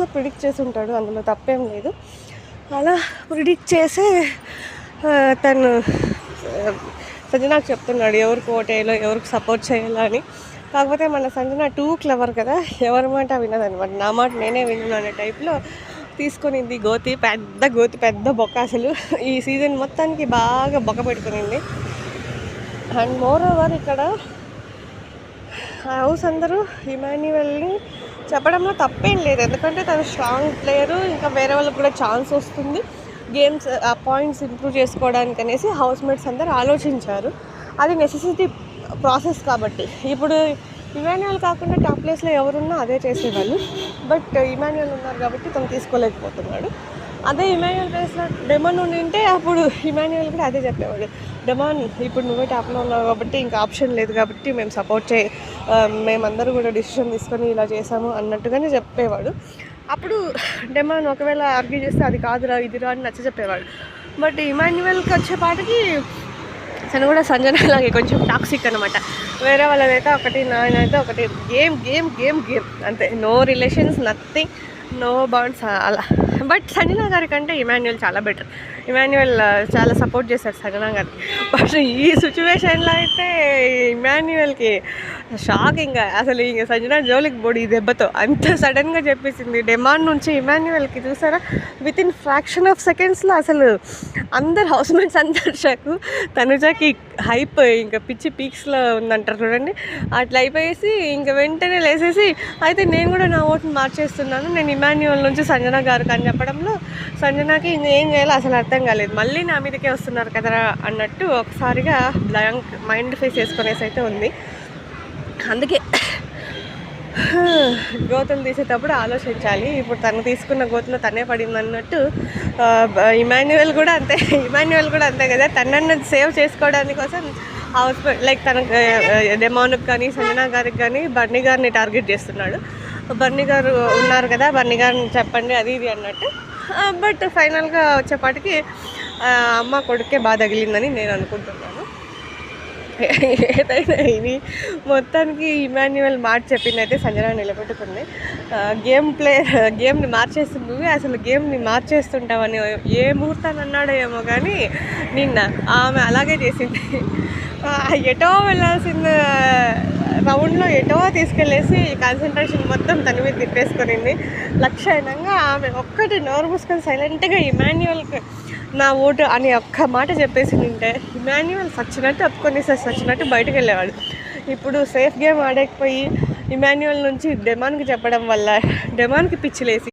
So predict చేసి ఉంటాడు అందులో తప్పేం లేదు. అలా ప్రిడిక్ట్ చేసే తను సంజనాకు చెప్తున్నాడు ఎవరికి ఓటేయాలో ఎవరికి సపోర్ట్ చేయాలో అని. కాకపోతే మన సంజన టూ క్లవర్ కదా ఎవరి మాట వినదనమాట నా మాట నేనే విన్నాను అనే టైప్లో తీసుకునింది గోతి పెద్ద గోతి పెద్ద బొక్క అసలు ఈ సీజన్ మొత్తానికి బాగా బొక్క పెట్టుకునింది. అండ్ మోర్ ఓవర్ ఇక్కడ హౌస్ అందరూ ఇమాన్యువల్ని చెప్పడంలో తప్పేం లేదు. ఎందుకంటే తను స్ట్రాంగ్ ప్లేయరు ఇంకా వేరే వాళ్ళకి కూడా ఛాన్స్ వస్తుంది. గేమ్స్ ఆ పాయింట్స్ ఇంప్రూవ్ చేసుకోవడానికి అనేసి హౌస్ మేట్స్ అందరు ఆలోచించారు. అది నెసెసిటీ ప్రాసెస్ కాబట్టి. ఇప్పుడు ఇమాన్యువల్ కాకుండా టాప్ ప్లేస్లో ఎవరున్నా అదే చేసేవాళ్ళు. బట్ ఇమాన్యువల్ ఉన్నారు కాబట్టి తను తీసుకోలేకపోతున్నాడు. అదే ఇమాన్యువల్ ప్లేస్లో డెమాన్ ఉండింటే అప్పుడు ఇమాన్యువల్ కూడా అదే చెప్పేవాడు. డెమాన్ ఇప్పుడు నువ్వే టాప్లో ఉన్నావు కాబట్టి ఇంకా ఆప్షన్ లేదు కాబట్టి మేము సపోర్ట్ చే మేమందరూ కూడా డిసిషన్ తీసుకొని ఇలా చేసాము అన్నట్టుగానే చెప్పేవాడు. అప్పుడు డెమాన్ ఒకవేళ ఆర్గ్యూ చేస్తే అది కాదురా ఇదిరా అని నచ్చ చెప్పేవాడు. బట్ ఇమాన్యువల్కి వచ్చేపాటికి తను కూడా సంజన లాగే కొంచెం టాక్సిక్ అనమాట వేరే వాళ్ళదైతే ఒకటి నాయనైతే ఒకటి గేమ్ గేమ్ గేమ్ గేమ్ అంతే. No relations nothing no bonds అలా. బట్ సంజన గారి కంటే ఇమాన్యువల్ చాలా బెటర్. ఇమాన్యువల్ చాలా సపోర్ట్ చేశారు సంజన గారికి బట్ ఈ సిచ్యువేషన్లో అయితే ఇమాన్యువల్కి షాక్ ఇంకా అసలు ఇంక సంజన జోలికి బోడి ఈ దెబ్బతో. అంత సడన్గా చెప్పేసింది. డిమాండ్ నుంచి ఇమాన్యువల్కి చూసారా? విత్ ఇన్ ఫ్రాక్షన్ ఆఫ్ సెకండ్స్లో అసలు అందరు హౌస్ మేట్స్ అందరు షాకు. తనుజాకి హైప్ ఇంకా పిచ్చి పీక్స్లో ఉందంటారు చూడండి. అట్లా అయిపోయేసి ఇంకా వెంటనే లేసేసి అయితే నేను కూడా నా ఓటుని మార్చేస్తున్నాను. నేను ఇమాన్యువల్ నుంచి సంజన గారికి అని చెప్పడంలో సంజనకి ఇంకేం చేయాలో అసలు అర్థం కాలేదు. మళ్ళీ నా మీదకే వస్తున్నారు కదరా అన్నట్టు ఒకసారిగా బ్లాంక్ మైండ్ ఫేస్ చేసుకునేసి అయితే ఉంది. అందుకే గోతులు తీసేటప్పుడు ఆలోచించాలి. ఇప్పుడు తను తీసుకున్న గోతులు తనే పడింది అన్నట్టు ఇమాన్యువల్ కూడా అంతే. ఇమాన్యువల్ కూడా అంతే కదా. తనನ್ನು సేవ్ చేసుకోవడానికి కోసం హౌస్ లైక్ తన డెమోన్కి కానీ సంజనా గారికి కానీ బర్నీ గారిని టార్గెట్ చేస్తున్నాడు. బర్నీ గారు ఉన్నారు కదా బర్నీ గారిని చెప్పండి అది ఇది అన్నట్టు. బట్ ఫైనల్గా వచ్చేపాటికి అమ్మ కొడుకే బాగా తగిలిందని నేను అనుకుంటున్నాను. ఏదైనా ఇది. మొత్తానికి ఇమాన్యువల్ మాట చెప్పింది అయితే సంజన నిలబెట్టుకుంది గేమ్ ప్లే గేమ్ని మార్చేస్తుంది నువ్వే. అసలు గేమ్ని మార్చేస్తుంటావని ఏ ముహూర్తాన్ని అన్నాడో ఏమో కానీ నిన్న ఆమె అలాగే చేసింది. ఎటో వెళ్ళాల్సిన రౌండ్లో ఎటో తీసుకెళ్ళేసి కాన్సన్ట్రేషన్ మొత్తం తన మీద తిప్పేసుకునింది. లక్ష్యంగా ఆమె ఒక్కటి నోరు మూసుకొని సైలెంట్గా ఇమాన్యువల్కి నా ఓటు అని ఒక్క మాట చెప్పేసి ఉంటే ఇమాన్యువల్ సచ్చినట్టు ఒప్పుకొని సచ్చినట్టు బయటకు వెళ్ళేవాడు. ఇప్పుడు సేఫ్ గేమ్ ఆడకపోయి ఇమాన్యువల్ నుంచి డెమాన్కి చెప్పడం వల్ల డెమాన్కి పిచ్చిలేసి